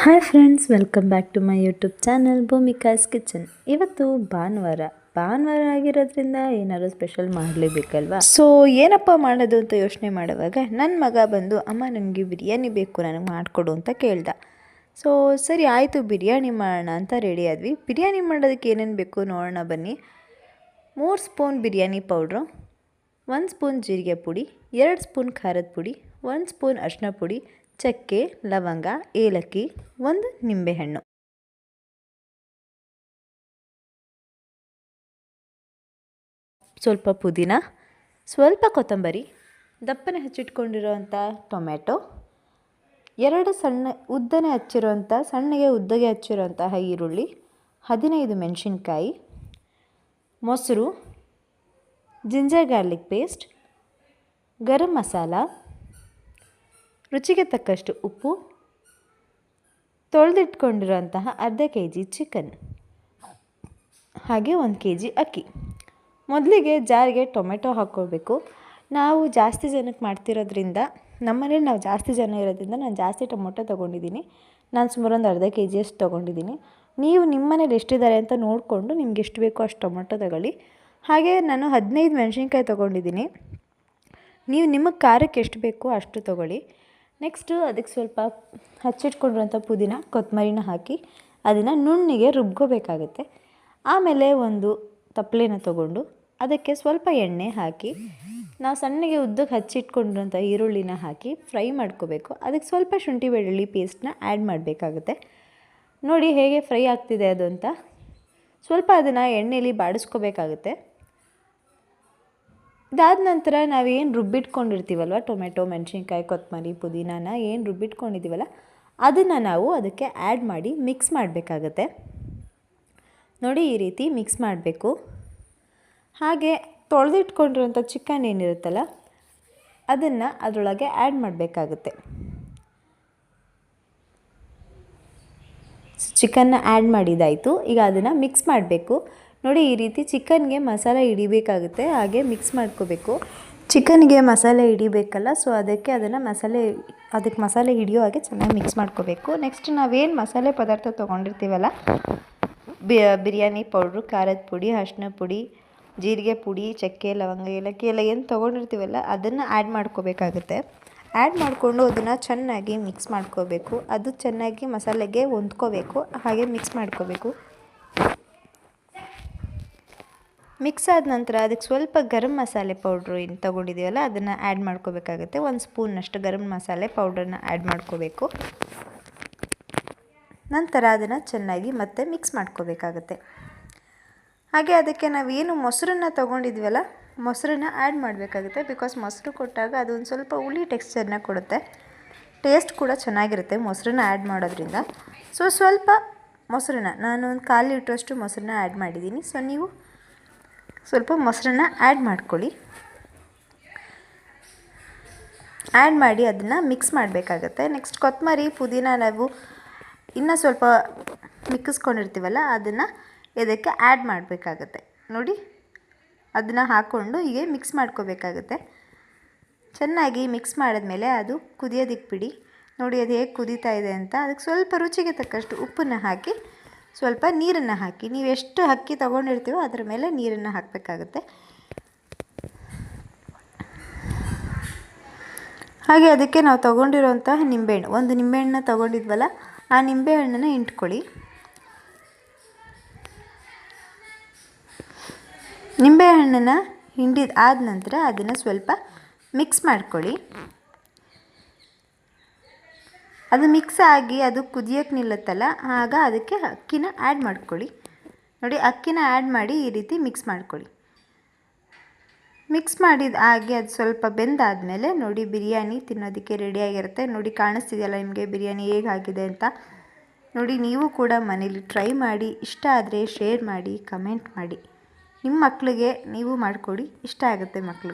Hi friends welcome back to my YouTube channel Bhoomika's kitchen ಇವತ್ತು ಭಾನುವಾರ. ಭಾನುವಾರ ಆಗಿರೋದ್ರಿಂದ ಏನಾದ್ರು ಸ್ಪೆಷಲ್ ಮಾಡಲೇಬೇಕಲ್ವಾ? ಸೊ ಏನಪ್ಪ ಮಾಡೋದು ಅಂತ ಯೋಚನೆ ಮಾಡುವಾಗ ನನ್ನ ಮಗ ಬಂದು, ಅಮ್ಮ, ನನಗೆ ಬಿರಿಯಾನಿ ಬೇಕು, ನನಗೆ ಮಾಡಿಕೊಡು ಅಂತ ಕೇಳ್ದ. ಸೊ ಸರಿ, ಆಯಿತು, ಬಿರಿಯಾನಿ ಮಾಡೋಣ ಅಂತ ರೆಡಿ ಆದ್ವಿ. ಬಿರಿಯಾನಿ ಮಾಡೋದಕ್ಕೆ ಏನೇನು ಬೇಕು ನೋಡೋಣ ಬನ್ನಿ. ಮೂರು ಸ್ಪೂನ್ ಬಿರಿಯಾನಿ ಪೌಡ್ರು, ಒಂದು ಸ್ಪೂನ್ ಜೀರಿಗೆ ಪುಡಿ, ಎರಡು ಸ್ಪೂನ್ ಖಾರದ ಪುಡಿ, ಒಂದು ಸ್ಪೂನ್ ಅರಿಶಿನ ಪುಡಿ ಚಕ್ಕೆ, ಲವಂಗ, ಏಲಕ್ಕಿ, ಒಂದು ನಿಂಬೆಹಣ್ಣು. ಸ್ವಲ್ಪ ಪುದೀನ, ಸ್ವಲ್ಪ ಕೊತ್ತಂಬರಿ, ದಪ್ಪನೆ ಹಚ್ಚಿಟ್ಕೊಂಡಿರೋವಂಥ ಟೊಮೆಟೊ ಎರಡು ಸಣ್ಣ ಉದ್ದನೆ ಹಚ್ಚಿರುವಂಥ, ಸಣ್ಣಗೆ ಉದ್ದಗೆ ಹಚ್ಚಿರುವಂತಹ ಈರುಳ್ಳಿ, ಹದಿನೈದು ಮೆಣಸಿನ್ಕಾಯಿ, ಮೊಸರು, ginger garlic paste, garam masala ರುಚಿಗೆ ತಕ್ಕಷ್ಟು ಉಪ್ಪು, ತೊಳೆದಿಟ್ಕೊಂಡಿರುವಂತಹ ಅರ್ಧ ಕೆ ಜಿ ಚಿಕನ್ ಹಾಗೆ ಒಂದು ಕೆ ಜಿ ಅಕ್ಕಿ. ಮೊದಲಿಗೆ ಜಾರಿಗೆ ಟೊಮೆಟೊ ಹಾಕ್ಕೋಬೇಕು ನಾವು ಜಾಸ್ತಿ ಜನಕ್ಕೆ ಮಾಡ್ತಿರೋದ್ರಿಂದ ನಮ್ಮನೇಲಿ ನಾವು ಜಾಸ್ತಿ ಜನ ಇರೋದ್ರಿಂದ ನಾನು ಜಾಸ್ತಿ ಟೊಮೊಟೊ ತೊಗೊಂಡಿದ್ದೀನಿ. ನಾನು ಸುಮಾರು ಒಂದು ಅರ್ಧ ಕೆ ಜಿಯಷ್ಟು ತೊಗೊಂಡಿದ್ದೀನಿ. ನೀವು ನಿಮ್ಮ ಮನೇಲಿ ಎಷ್ಟಿದ್ದಾರೆ ಅಂತ ನೋಡಿಕೊಂಡು ನಿಮ್ಗೆ ಎಷ್ಟು ಬೇಕೋ ಅಷ್ಟು ಟೊಮೊಟೊ ತಗೊಳ್ಳಿ. ಹಾಗೆ ನಾನು ಹದಿನೈದು ಮೆಣಸಿನ್ಕಾಯಿ ತೊಗೊಂಡಿದ್ದೀನಿ. ನೀವು ನಿಮಗೆ ಖಾರಕ್ಕೆ ಎಷ್ಟು ಬೇಕೋ ಅಷ್ಟು ತೊಗೊಳ್ಳಿ. ನೆಕ್ಸ್ಟು ಅದಕ್ಕೆ ಸ್ವಲ್ಪ ಹಚ್ಚಿಟ್ಕೊಂಡಿರೋಂಥ ಪುದೀನ, ಕೊತ್ತಂಬರಿನ ಹಾಕಿ ಅದನ್ನು ನುಣ್ಣಿಗೆ ರುಬ್ಕೋಬೇಕಾಗುತ್ತೆ. ಆಮೇಲೆ ಒಂದು ತಪ್ಪಲೆನ ತಗೊಂಡು ಅದಕ್ಕೆ ಸ್ವಲ್ಪ ಎಣ್ಣೆ ಹಾಕಿ, ನಾವು ಸಣ್ಣಗೆ ಉದ್ದಕ್ಕೆ ಹಚ್ಚಿಟ್ಕೊಂಡಿರೋಂಥ ಈರುಳ್ಳಿನ ಹಾಕಿ ಫ್ರೈ ಮಾಡ್ಕೋಬೇಕು. ಅದಕ್ಕೆ ಸ್ವಲ್ಪ ಶುಂಠಿ ಬೆಳ್ಳುಳ್ಳಿ ಪೇಸ್ಟ್ನ ಆ್ಯಡ್ ಮಾಡಬೇಕಾಗುತ್ತೆ. ನೋಡಿ ಹೇಗೆ ಫ್ರೈ ಆಗ್ತಿದೆ ಅದು ಅಂತ. ಸ್ವಲ್ಪ ಅದನ್ನು ಎಣ್ಣೆಯಲ್ಲಿ ಬಾಡಿಸ್ಕೋಬೇಕಾಗುತ್ತೆ. ಇದಾದ ನಂತರ ನಾವೇನು ರುಬ್ಬಿಟ್ಕೊಂಡಿರ್ತೀವಲ್ವ? ಟೊಮೆಟೊ ಮೆಣಸಿನ್ಕಾಯಿ ಕೊತ್ತಂಬರಿ ಪುದೀನಾನ ಏನು ರುಬ್ಬಿಟ್ಕೊಂಡಿದ್ದೀವಲ್ಲ ಅದನ್ನು ನಾವು ಅದಕ್ಕೆ ಆ್ಯಡ್ ಮಾಡಿ ಮಿಕ್ಸ್ ಮಾಡಬೇಕಾಗತ್ತೆ. ನೋಡಿ ಈ ರೀತಿ ಮಿಕ್ಸ್ ಮಾಡಬೇಕು. ಹಾಗೆ ತೊಳೆದಿಟ್ಕೊಂಡಿರೋಂಥ ಚಿಕನ್ ಏನಿರುತ್ತಲ್ಲ, ಅದನ್ನು ಅದರೊಳಗೆ ಆ್ಯಡ್ ಮಾಡಬೇಕಾಗುತ್ತೆ. ಚಿಕನ್ನ ಆ್ಯಡ್ ಮಾಡಿದ್ದಾಯಿತು. ಈಗ ಅದನ್ನು ಮಿಕ್ಸ್ ಮಾಡಬೇಕು. ನೋಡಿ, ಈ ರೀತಿ ಚಿಕನ್ಗೆ ಮಸಾಲೆ ಹಿಡಿಬೇಕಾಗುತ್ತೆ. ಹಾಗೆ ಮಿಕ್ಸ್ ಮಾಡ್ಕೋಬೇಕು. ಚಿಕನ್ಗೆ ಮಸಾಲೆ ಹಿಡಿಬೇಕಲ್ಲ, ಸೊ ಅದಕ್ಕೆ ಅದನ್ನು ಮಸಾಲೆ, ಅದಕ್ಕೆ ಮಸಾಲೆ ಹಿಡಿಯೋ ಹಾಗೆ ಚೆನ್ನಾಗಿ ಮಿಕ್ಸ್ ಮಾಡ್ಕೋಬೇಕು. ನೆಕ್ಸ್ಟ್ ನಾವೇನು ಮಸಾಲೆ ಪದಾರ್ಥ ತೊಗೊಂಡಿರ್ತೀವಲ್ಲ ಬಿರಿಯಾನಿ ಪೌಡ್ರು, ಖಾರದ ಪುಡಿ ಅರಿಶಿನ ಪುಡಿ, ಜೀರಿಗೆ ಪುಡಿ, ಚಕ್ಕೆ, ಲವಂಗ, ಏಲಕ್ಕಿ ಎಲ್ಲ ಏನು ತೊಗೊಂಡಿರ್ತೀವಲ್ಲ, ಅದನ್ನು ಆ್ಯಡ್ ಮಾಡ್ಕೋಬೇಕಾಗುತ್ತೆ. ಆ್ಯಡ್ ಮಾಡಿಕೊಂಡು ಅದನ್ನು ಚೆನ್ನಾಗಿ ಮಿಕ್ಸ್ ಮಾಡ್ಕೋಬೇಕು. ಅದು ಚೆನ್ನಾಗಿ ಮಸಾಲೆಗೆ ಹೊಂದ್ಕೋಬೇಕು. ಹಾಗೆ ಮಿಕ್ಸ್ ಮಾಡ್ಕೋಬೇಕು. ಮಿಕ್ಸ್ ಆದ ನಂತರ ಅದಕ್ಕೆ ಸ್ವಲ್ಪ ಗರಂ ಮಸಾಲೆ ಪೌಡ್ರು ಏನು ತೊಗೊಂಡಿದ್ದೀವಲ್ಲ ಅದನ್ನು ಆ್ಯಡ್ ಮಾಡ್ಕೋಬೇಕಾಗುತ್ತೆ. ಒಂದು ಸ್ಪೂನಷ್ಟು ಗರಂ ಮಸಾಲೆ ಪೌಡ್ರನ್ನ ಆ್ಯಡ್ ಮಾಡ್ಕೋಬೇಕು. ನಂತರ ಅದನ್ನು ಚೆನ್ನಾಗಿ ಮತ್ತೆ ಮಿಕ್ಸ್ ಮಾಡ್ಕೋಬೇಕಾಗುತ್ತೆ. ಹಾಗೆ ಅದಕ್ಕೆ ನಾವೇನು ಮೊಸರನ್ನ ತೊಗೊಂಡಿದ್ವಲ್ಲ ಮೊಸರನ್ನ ಆ್ಯಡ್ ಮಾಡಬೇಕಾಗುತ್ತೆ ಬಿಕಾಸ್ ಮೊಸರು ಕೊಟ್ಟಾಗ ಅದೊಂದು ಸ್ವಲ್ಪ ಹುಳಿ ಟೆಕ್ಸ್ಚರ್ನ ಕೊಡುತ್ತೆ. ಟೇಸ್ಟ್ ಕೂಡ ಚೆನ್ನಾಗಿರುತ್ತೆ ಮೊಸರನ್ನ ಆ್ಯಡ್ ಮಾಡೋದ್ರಿಂದ. ಸೊ ಸ್ವಲ್ಪ ಮೊಸರನ್ನ ನಾನು ಒಂದು ಕಾಲು ಲೀಟ್ರಷ್ಟು ಮೊಸರನ್ನ ಆ್ಯಡ್ ಮಾಡಿದ್ದೀನಿ. ಸೊ ನೀವು ಸ್ವಲ್ಪ ಮೊಸರನ್ನ ಆ್ಯಡ್ ಮಾಡ್ಕೊಳ್ಳಿ. ಆ್ಯಡ್ ಮಾಡಿ ಅದನ್ನು ಮಿಕ್ಸ್ ಮಾಡಬೇಕಾಗತ್ತೆ. ನೆಕ್ಸ್ಟ್ ಕೊತ್ತಂಬರಿ ಪುದೀನ ನಾವು ಇನ್ನೂ ಸ್ವಲ್ಪ ಮಿಕ್ಕಿಸ್ಕೊಂಡಿರ್ತೀವಲ್ಲ, ಅದನ್ನು ಇದಕ್ಕೆ ಆ್ಯಡ್ ಮಾಡಬೇಕಾಗತ್ತೆ. ನೋಡಿ. ಅದನ್ನು ಹಾಕ್ಕೊಂಡು ಹೀಗೆ ಮಿಕ್ಸ್ ಮಾಡ್ಕೋಬೇಕಾಗುತ್ತೆ. ಚೆನ್ನಾಗಿ ಮಿಕ್ಸ್ ಮಾಡಿದ್ಮೇಲೆ ಅದು ಕುದಿಯೋದಕ್ಕೆ ಬಿಡಿ ನೋಡಿ ಅದು ಹೇಗೆ ಕುದೀತಾ ಇದೆ ಅಂತ. ಅದಕ್ಕೆ ಸ್ವಲ್ಪ ರುಚಿಗೆ ತಕ್ಕಷ್ಟು ಉಪ್ಪನ್ನು ಹಾಕಿ, ಸ್ವಲ್ಪ ನೀರನ್ನು ಹಾಕಿ. ನೀವು ಎಷ್ಟು ಅಕ್ಕಿ ತೊಗೊಂಡಿರ್ತೀವೋ ಅದರ ಮೇಲೆ ನೀರನ್ನು ಹಾಕಬೇಕಾಗುತ್ತೆ. ಹಾಗೆ ಅದಕ್ಕೆ ನಾವು ತೊಗೊಂಡಿರೋಂಥ ನಿಂಬೆಹಣ್ಣು. ಒಂದು ನಿಂಬೆಹಣ್ಣನ್ನ ತೊಗೊಂಡಿದ್ವಲ್ಲ, ಆ ನಿಂಬೆಹಣ್ಣನ್ನು ಇಂಟ್ಕೊಳ್ಳಿ ನಿಂಬೆಹಣ್ಣನ್ನು ಹಿಂಡಿದ ಆದ ನಂತರ ಅದನ್ನು ಸ್ವಲ್ಪ ಮಿಕ್ಸ್ ಮಾಡ್ಕೊಳ್ಳಿ ಅದು ಮಿಕ್ಸ್ ಆಗಿ ಅದು ಕುದಿಯೋಕ್ಕೆ ನಿಲ್ಲುತ್ತಲ್ಲ, ಆಗ ಅದಕ್ಕೆ ಅಕ್ಕಿನ ಆ್ಯಡ್ ಮಾಡ್ಕೊಳ್ಳಿ ನೋಡಿ, ಅಕ್ಕಿನ ಆ್ಯಡ್ ಮಾಡಿ ಈ ರೀತಿ ಮಿಕ್ಸ್ ಮಾಡ್ಕೊಳ್ಳಿ ಮಿಕ್ಸ್ ಮಾಡಿದ ಹಾಗೆ ಅದು ಸ್ವಲ್ಪ ಬೆಂದಾದಮೇಲೆ ನೋಡಿ, ಬಿರಿಯಾನಿ ತಿನ್ನೋದಕ್ಕೆ ರೆಡಿಯಾಗಿರುತ್ತೆ ನೋಡಿ, ಕಾಣಿಸ್ತಿದೆಯಲ್ಲ ನಿಮಗೆ ಬಿರಿಯಾನಿ ಹೇಗಾಗಿದೆ ಅಂತ. ನೋಡಿ, ನೀವು ಕೂಡ ಮನೇಲಿ ಟ್ರೈ ಮಾಡಿ, ಇಷ್ಟ ಆದರೆ ಶೇರ್ ಮಾಡಿ ಕಮೆಂಟ್ ಮಾಡಿ. ನಿಮ್ಮ ಮಕ್ಕಳಿಗೆ ನೀವು ಮಾಡಿಕೊಡಿ. ಇಷ್ಟ ಆಗುತ್ತೆ ಮಕ್ಕಳು